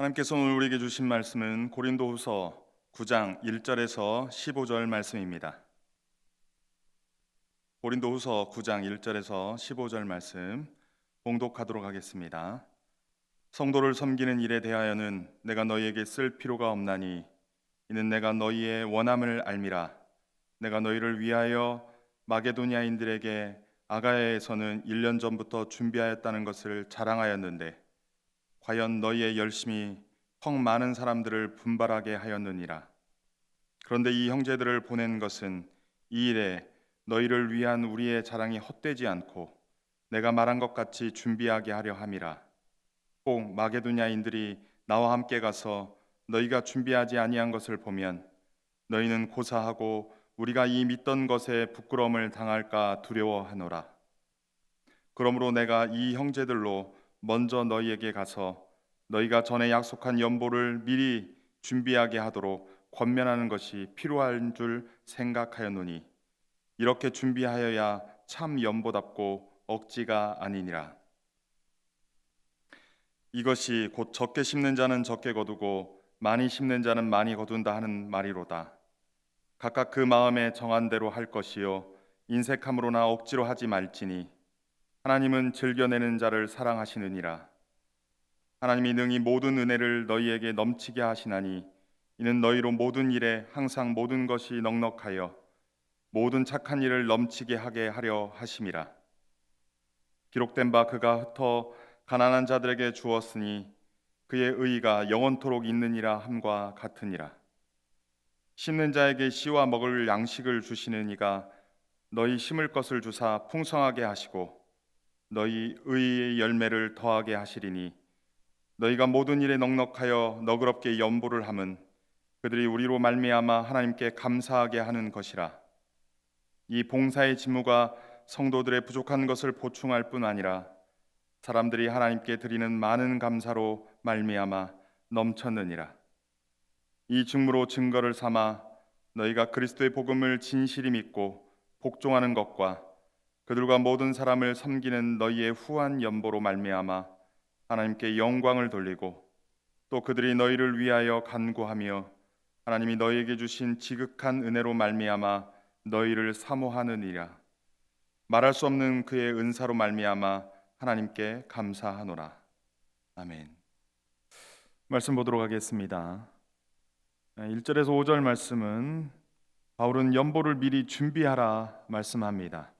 하나님께서 오늘 우리에게 주신 말씀은 고린도후서 9장 1절에서 15절 말씀입니다. 고린도후서 9장 1절에서 15절 말씀 봉독하도록 하겠습니다. 성도를 섬기는 일에 대하여는 내가 너희에게 쓸 필요가 없나니 이는 내가 너희의 원함을 알미라 내가 너희를 위하여 마게도니아인들에게 아가야에서는 1년 전부터 준비하였다는 것을 자랑하였는데 과연 너희의 열심이 펑 많은 사람들을 분발하게 하였느니라. 그런데 이 형제들을 보낸 것은 이 일에 너희를 위한 우리의 자랑이 헛되지 않고 내가 말한 것 같이 준비하게 하려 함이라. 꼭 마게도냐인들이 나와 함께 가서 너희가 준비하지 아니한 것을 보면 너희는 고사하고 우리가 이 믿던 것에 부끄러움을 당할까 두려워하노라. 그러므로 내가 이 형제들로 먼저 너희에게 가서 너희가 전에 약속한 연보를 미리 준비하게 하도록 권면하는 것이 필요한 줄 생각하였노니 이렇게 준비하여야 참 연보답고 억지가 아니니라. 이것이 곧 적게 심는 자는 적게 거두고 많이 심는 자는 많이 거둔다 하는 말이로다. 각각 그 마음에 정한 대로 할 것이요 인색함으로나 억지로 하지 말지니 하나님은 즐겨내는 자를 사랑하시느니라. 하나님이 능히 모든 은혜를 너희에게 넘치게 하시나니 이는 너희로 모든 일에 항상 모든 것이 넉넉하여 모든 착한 일을 넘치게 하게 하려 하심이라. 기록된 바 그가 흩어 가난한 자들에게 주었으니 그의 의가 영원토록 있느니라 함과 같으니라. 심는 자에게 씨와 먹을 양식을 주시는 이가 너희 심을 것을 주사 풍성하게 하시고 너희 의의 열매를 더하게 하시리니 너희가 모든 일에 넉넉하여 너그럽게 연보를 함은 그들이 우리로 말미암아 하나님께 감사하게 하는 것이라. 이 봉사의 직무가 성도들의 부족한 것을 보충할 뿐 아니라 사람들이 하나님께 드리는 많은 감사로 말미암아 넘쳤느니라. 이 증무로 증거를 삼아 너희가 그리스도의 복음을 진실히 믿고 복종하는 것과 그들과 모든 사람을 섬기는 너희의 후한 연보로 말미암아 하나님께 영광을 돌리고 또 그들이 너희를 위하여 간구하며 하나님이 너희에게 주신 지극한 은혜로 말미암아 너희를 사모하느니라 말할 수 없는 그의 은사로 말미암아 하나님께 감사하노라 아멘. 말씀 보도록 하겠습니다. 1절에서 5절 말씀은 바울은 연보를 미리 준비하라 말씀합니다.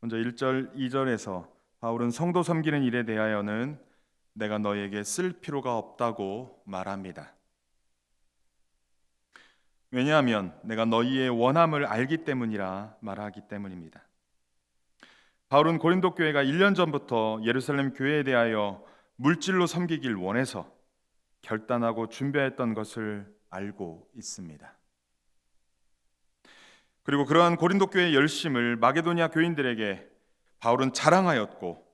먼저 1절, 2절에서 바울은 성도 섬기는 일에 대하여는 내가 너에게 쓸 필요가 없다고 말합니다. 왜냐하면 내가 너희의 원함을 알기 때문이라 말하기 때문입니다. 바울은 고린도 교회가 1년 전부터 예루살렘 교회에 대하여 물질로 섬기길 원해서 결단하고 준비했던 것을 알고 있습니다. 그리고 그러한 고린도 교회의 열심을 마게도니아 교인들에게 바울은 자랑하였고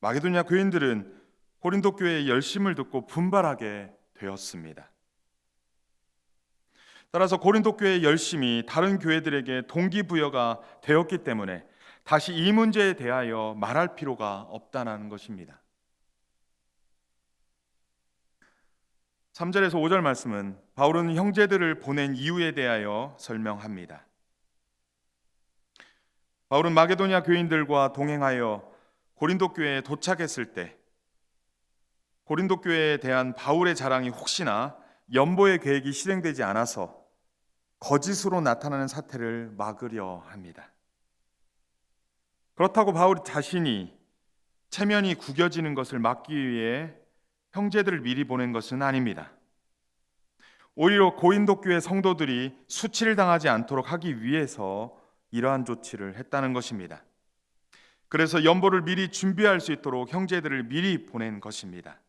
마게도니아 교인들은 고린도 교회의 열심을 듣고 분발하게 되었습니다. 따라서 고린도 교회의 열심이 다른 교회들에게 동기부여가 되었기 때문에 다시 이 문제에 대하여 말할 필요가 없다는 것입니다. 3절에서 5절 말씀은 바울은 형제들을 보낸 이유에 대하여 설명합니다. 바울은 마게도니아 교인들과 동행하여 고린도 교회에 도착했을 때 고린도 교회에 대한 바울의 자랑이 혹시나 연보의 계획이 실행되지 않아서 거짓으로 나타나는 사태를 막으려 합니다. 그렇다고 바울 자신이 체면이 구겨지는 것을 막기 위해 형제들을 미리 보낸 것은 아닙니다. 오히려 고인도 교회 성도들이 수치를 당하지 않도록 하기 위해서 이러한 조치를 했다는 것입니다. 그래서 연보를 미리 준비할 수 있도록 형제들을 미리 보낸 것입니다.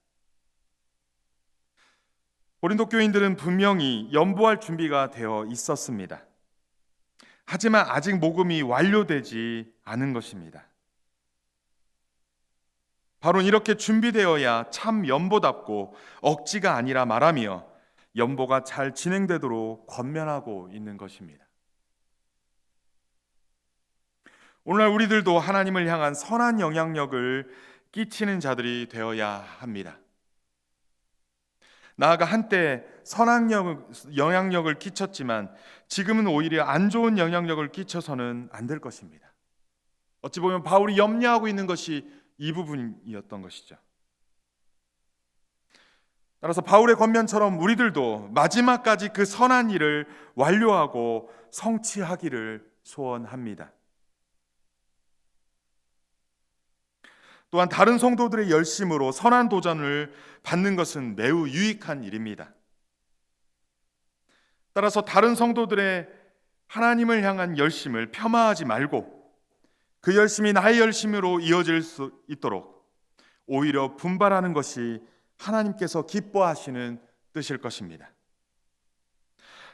고린도 교인들은 분명히 연보할 준비가 되어 있었습니다. 하지만 아직 모금이 완료되지 않은 것입니다. 바로 이렇게 준비되어야 참 연보답고 억지가 아니라 말하며 연보가 잘 진행되도록 권면하고 있는 것입니다. 오늘날 우리들도 하나님을 향한 선한 영향력을 끼치는 자들이 되어야 합니다. 나아가 한때 선악력, 영향력을 끼쳤지만 지금은 오히려 안 좋은 영향력을 끼쳐서는 안 될 것입니다. 어찌 보면 바울이 염려하고 있는 것이 이 부분이었던 것이죠. 따라서 바울의 권면처럼 우리들도 마지막까지 그 선한 일을 완료하고 성취하기를 소원합니다. 또한 다른 성도들의 열심으로 선한 도전을 받는 것은 매우 유익한 일입니다. 따라서 다른 성도들의 하나님을 향한 열심을 폄하하지 말고 그 열심이 나의 열심으로 이어질 수 있도록 오히려 분발하는 것이 하나님께서 기뻐하시는 뜻일 것입니다.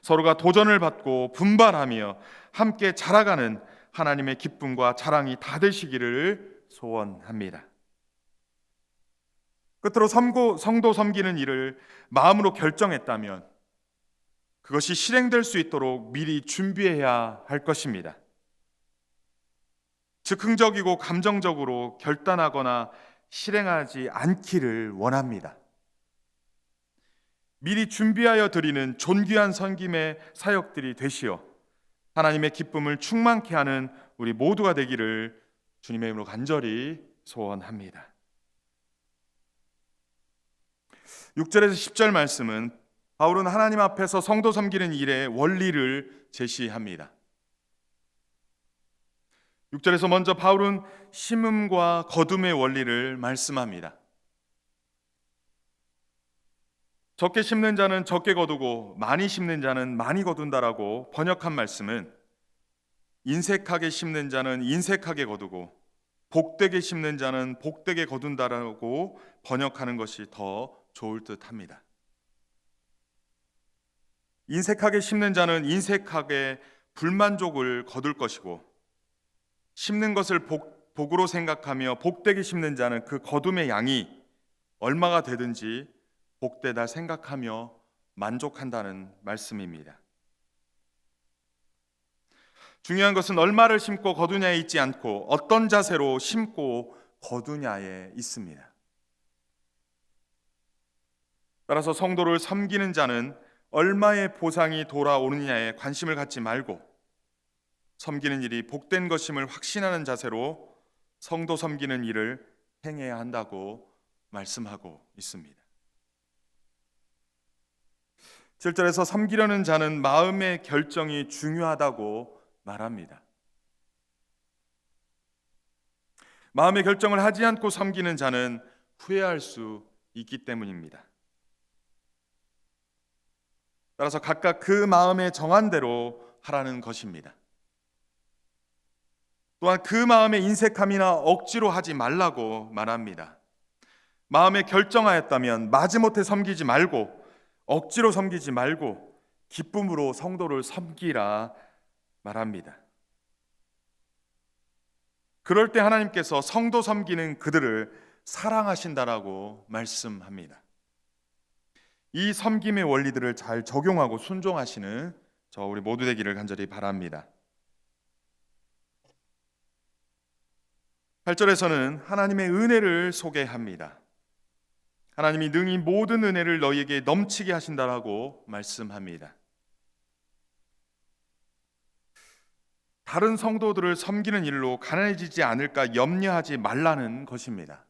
서로가 도전을 받고 분발하며 함께 자라가는 하나님의 기쁨과 자랑이 다 되시기를 소원합니다. 끝으로 섬고, 성도 섬기는 일을 마음으로 결정했다면 그것이 실행될 수 있도록 미리 준비해야 할 것입니다. 즉흥적이고 감정적으로 결단하거나 실행하지 않기를 원합니다. 미리 준비하여 드리는 존귀한 섬김의 사역들이 되시어 하나님의 기쁨을 충만케 하는 우리 모두가 되기를 주님의 이름으로 간절히 소원합니다. 6절에서 10절 말씀은 바울은 하나님 앞에서 성도 섬기는 일의 원리를 제시합니다. 6절에서 먼저 바울은 심음과 거둠의 원리를 말씀합니다. 적게 심는 자는 적게 거두고 많이 심는 자는 많이 거둔다라고 번역한 말씀은 인색하게 심는 자는 인색하게 거두고 복되게 심는 자는 복되게 거둔다라고 번역하는 것이 더 좋을 듯합니다. 인색하게 심는 자는 인색하게 불만족을 거둘 것이고 심는 것을 복, 복으로 생각하며 복되게 심는 자는 그 거둠의 양이 얼마가 되든지 복되다 생각하며 만족한다는 말씀입니다. 중요한 것은 얼마를 심고 거두냐에 있지 않고 어떤 자세로 심고 거두냐에 있습니다. 따라서 성도를 섬기는 자는 얼마의 보상이 돌아오느냐에 관심을 갖지 말고 섬기는 일이 복된 것임을 확신하는 자세로 성도 섬기는 일을 행해야 한다고 말씀하고 있습니다. 7절에서 섬기려는 자는 마음의 결정이 중요하다고 말합니다. 마음의 결정을 하지 않고 섬기는 자는 후회할 수 있기 때문입니다. 따라서 각각 그 마음에 정한 대로 하라는 것입니다. 또한 그 마음의 인색함이나 억지로 하지 말라고 말합니다. 마음에 결정하였다면 마지못해 섬기지 말고 억지로 섬기지 말고 기쁨으로 성도를 섬기라 말합니다. 그럴 때 하나님께서 성도 섬기는 그들을 사랑하신다라고 말씀합니다. 이 섬김의 원리들을 잘 적용하고 순종하시는 저 우리 모두 되기를 간절히 바랍니다. 8절에서는 하나님의 은혜를 소개합니다. 하나님이 능히 모든 은혜를 너희에게 넘치게 하신다라고 말씀합니다. 다른 성도들을 섬기는 일로 가난해지지 않을까 염려하지 말라는 것입니다.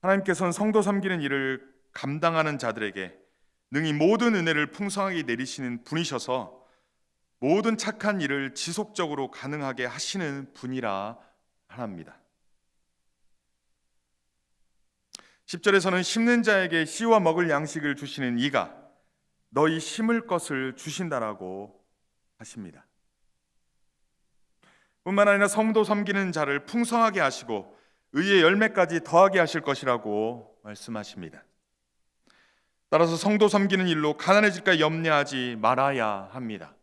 하나님께서는 성도 섬기는 일을 감당하는 자들에게 능히 모든 은혜를 풍성하게 내리시는 분이셔서 모든 착한 일을 지속적으로 가능하게 하시는 분이라 합니다. 10절에서는 심는 자에게 씨와 먹을 양식을 주시는 이가 너희 심을 것을 주신다라고 하십니다. 뿐만 아니라 성도 섬기는 자를 풍성하게 하시고 의의 열매까지 더하게 하실 것이라고 말씀하십니다. 따라서 성도 섬기는 일로 가난해질까 염려하지 말아야 합니다.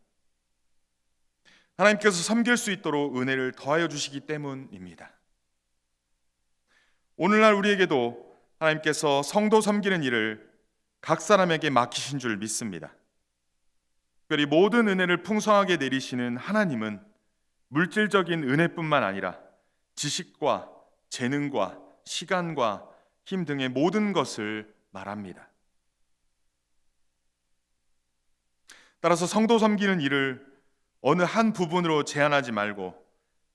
하나님께서 섬길 수 있도록 은혜를 더하여 주시기 때문입니다. 오늘날 우리에게도 하나님께서 성도 섬기는 일을 각 사람에게 맡기신 줄 믿습니다. 특별히 모든 은혜를 풍성하게 내리시는 하나님은 물질적인 은혜뿐만 아니라 지식과 재능과 시간과 힘 등의 모든 것을 말합니다. 따라서 성도 섬기는 일을 어느 한 부분으로 제한하지 말고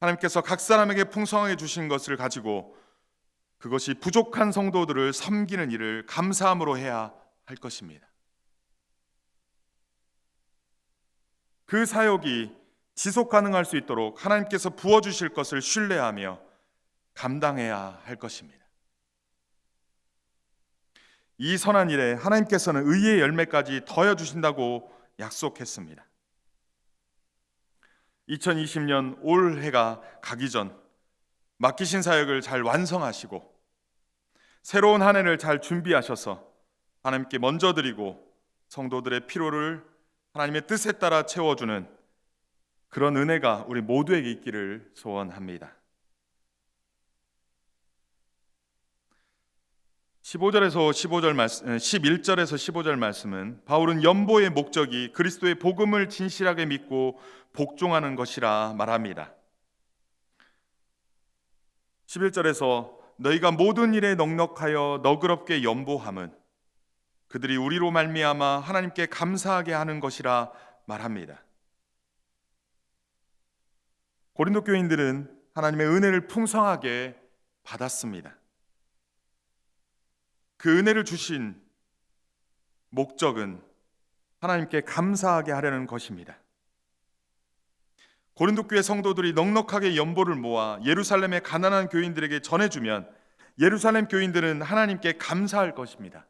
하나님께서 각 사람에게 풍성하게 주신 것을 가지고 그것이 부족한 성도들을 섬기는 일을 감사함으로 해야 할 것입니다. 그 사역이 지속 가능할 수 있도록 하나님께서 부어 주실 것을 신뢰하며 감당해야 할 것입니다. 이 선한 일에 하나님께서는 의의 열매까지 더해 주신다고 약속했습니다. 2020년 올해가 가기 전 맡기신 사역을 잘 완성하시고 새로운 한 해를 잘 준비하셔서 하나님께 먼저 드리고 성도들의 피로를 하나님의 뜻에 따라 채워주는 그런 은혜가 우리 모두에게 있기를 소원합니다. 15절에서 15절 말씀, 11절에서 15절 말씀은 바울은 연보의 목적이 그리스도의 복음을 진실하게 믿고 복종하는 것이라 말합니다. 11절에서 너희가 모든 일에 넉넉하여 너그럽게 연보함은 그들이 우리로 말미암아 하나님께 감사하게 하는 것이라 말합니다. 고린도 교인들은 하나님의 은혜를 풍성하게 받았습니다. 그 은혜를 주신 목적은 하나님께 감사하게 하려는 것입니다. 고린도 교회 성도들이 넉넉하게 연보를 모아 예루살렘의 가난한 교인들에게 전해주면 예루살렘 교인들은 하나님께 감사할 것입니다.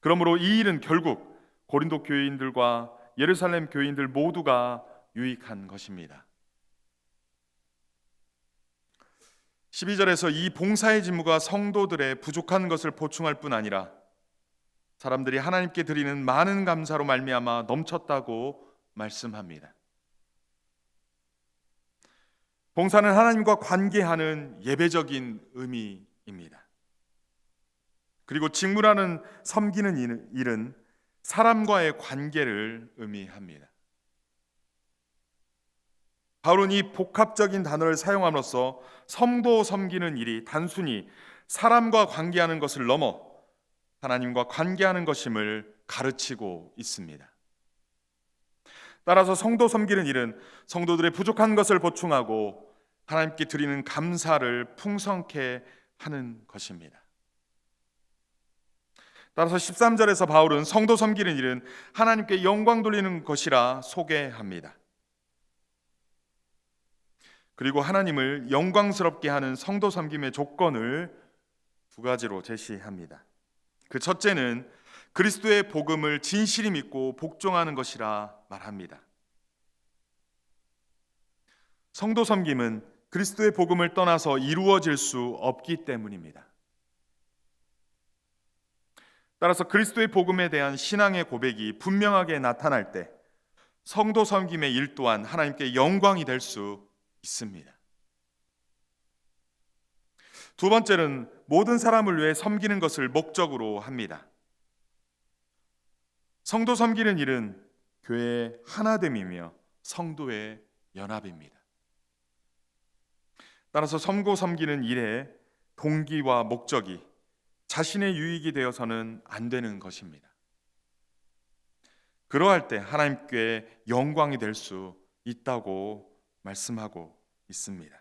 그러므로 이 일은 결국 고린도 교인들과 예루살렘 교인들 모두가 유익한 것입니다. 12절에서 이 봉사의 직무가 성도들의 부족한 것을 보충할 뿐 아니라 사람들이 하나님께 드리는 많은 감사로 말미암아 넘쳤다고 말씀합니다. 봉사는 하나님과 관계하는 예배적인 의미입니다. 그리고 직무라는 섬기는 일은 사람과의 관계를 의미합니다. 바울은 이 복합적인 단어를 사용함으로써 성도 섬기는 일이 단순히 사람과 관계하는 것을 넘어 하나님과 관계하는 것임을 가르치고 있습니다. 따라서 성도 섬기는 일은 성도들의 부족한 것을 보충하고 하나님께 드리는 감사를 풍성케 하는 것입니다. 따라서 13절에서 바울은 성도 섬기는 일은 하나님께 영광 돌리는 것이라 소개합니다. 그리고 하나님을 영광스럽게 하는 성도 섬김의 조건을 두 가지로 제시합니다. 그 첫째는 그리스도의 복음을 진실히 믿고 복종하는 것이라 말합니다. 성도 섬김은 그리스도의 복음을 떠나서 이루어질 수 없기 때문입니다. 따라서 그리스도의 복음에 대한 신앙의 고백이 분명하게 나타날 때 성도 섬김의 일 또한 하나님께 영광이 될 수 있습니다. 두 번째는 모든 사람을 위해 섬기는 것을 목적으로 합니다. 성도 섬기는 일은 교회의 하나됨이며 성도의 연합입니다. 따라서 섬고 섬기는 일의 동기와 목적이 자신의 유익이 되어서는 안 되는 것입니다. 그러할 때 하나님께 영광이 될 수 있다고 말씀하고 있습니다.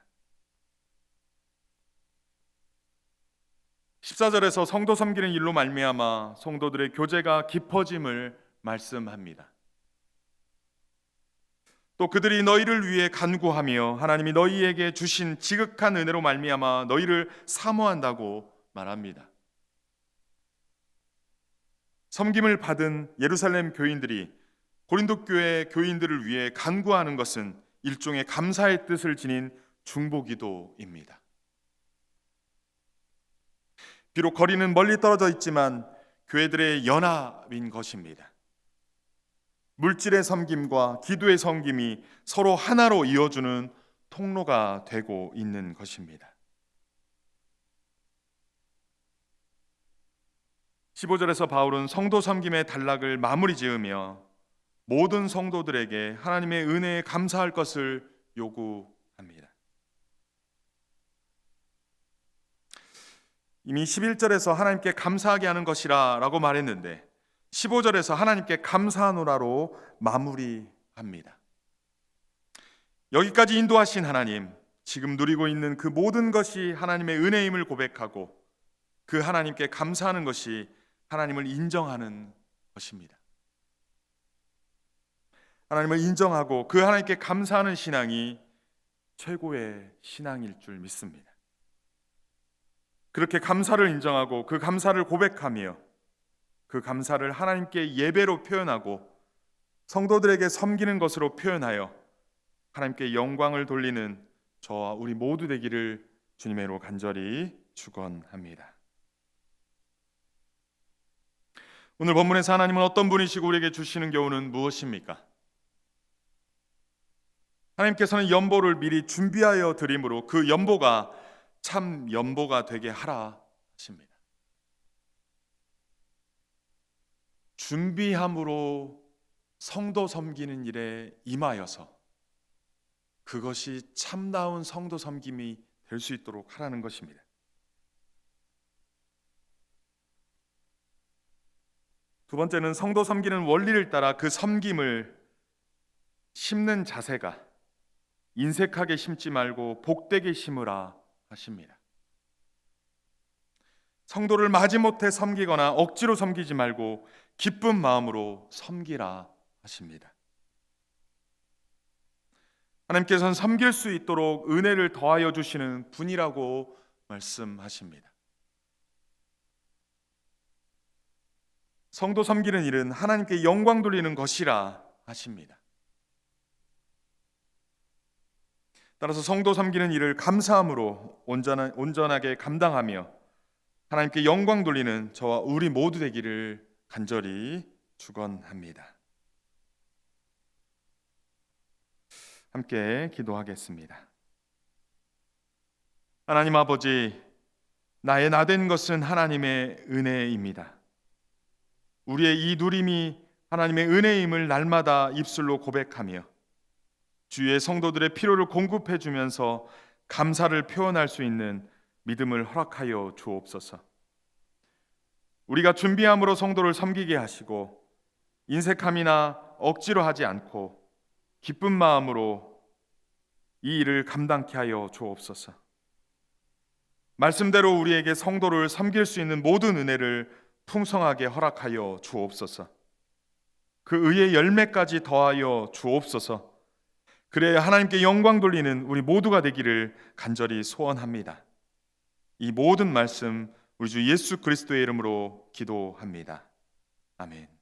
14절에서 성도 섬기는 일로 말미암아 성도들의 교제가 깊어짐을 말씀합니다. 또 그들이 너희를 위해 간구하며 하나님이 너희에게 주신 지극한 은혜로 말미암아 너희를 사모한다고 말합니다. 섬김을 받은 예루살렘 교인들이 고린도 교회 교인들을 위해 간구하는 것은 일종의 감사의 뜻을 지닌 중보기도입니다. 비록 거리는 멀리 떨어져 있지만 교회들의 연합인 것입니다. 물질의 섬김과 기도의 섬김이 서로 하나로 이어주는 통로가 되고 있는 것입니다. 15절에서 바울은 성도 섬김의 단락을 마무리 지으며 모든 성도들에게 하나님의 은혜에 감사할 것을 요구합니다. 이미 11절에서 하나님께 감사하게 하는 것이라 라고 말했는데 15절에서 하나님께 감사하노라로 마무리합니다. 여기까지 인도하신 하나님, 지금 누리고 있는 그 모든 것이 하나님의 은혜임을 고백하고 그 하나님께 감사하는 것이 하나님을 인정하는 것입니다. 하나님을 인정하고 그 하나님께 감사하는 신앙이 최고의 신앙일 줄 믿습니다. 그렇게 감사를 인정하고 그 감사를 고백하며 그 감사를 하나님께 예배로 표현하고 성도들에게 섬기는 것으로 표현하여 하나님께 영광을 돌리는 저와 우리 모두 되기를 주님의로 간절히 축원합니다. 오늘 본문에서 하나님은 어떤 분이시고 우리에게 주시는 교훈은 무엇입니까? 하나님께서는 연보를 미리 준비하여 드림으로 그 연보가 참 연보가 되게 하라 하십니다. 준비함으로 성도 섬기는 일에 임하여서 그것이 참다운 성도 섬김이 될 수 있도록 하라는 것입니다. 두 번째는 성도 섬기는 원리를 따라 그 섬김을 심는 자세가 인색하게 심지 말고 복되게 심으라 하십니다. 성도를 마지못해 섬기거나 억지로 섬기지 말고 기쁜 마음으로 섬기라 하십니다. 하나님께서는 섬길 수 있도록 은혜를 더하여 주시는 분이라고 말씀하십니다. 성도 섬기는 일은 하나님께 영광 돌리는 것이라 하십니다. 따라서 성도 섬기는 일을 감사함으로 온전한, 온전하게 감당하며 하나님께 영광 돌리는 저와 우리 모두 되기를 간절히 축원합니다. 함께 기도하겠습니다. 하나님 아버지, 나의 나된 것은 하나님의 은혜입니다. 우리의 이 누림이 하나님의 은혜임을 날마다 입술로 고백하며 주의 성도들의 필요를 공급해 주면서 감사를 표현할 수 있는 믿음을 허락하여 주옵소서. 우리가 준비함으로 성도를 섬기게 하시고 인색함이나 억지로 하지 않고 기쁜 마음으로 이 일을 감당케 하여 주옵소서. 말씀대로 우리에게 성도를 섬길 수 있는 모든 은혜를 풍성하게 허락하여 주옵소서. 그 의의 열매까지 더하여 주옵소서. 그래야 하나님께 영광 돌리는 우리 모두가 되기를 간절히 소원합니다. 이 모든 말씀 우리 주 예수 그리스도의 이름으로 기도합니다. 아멘.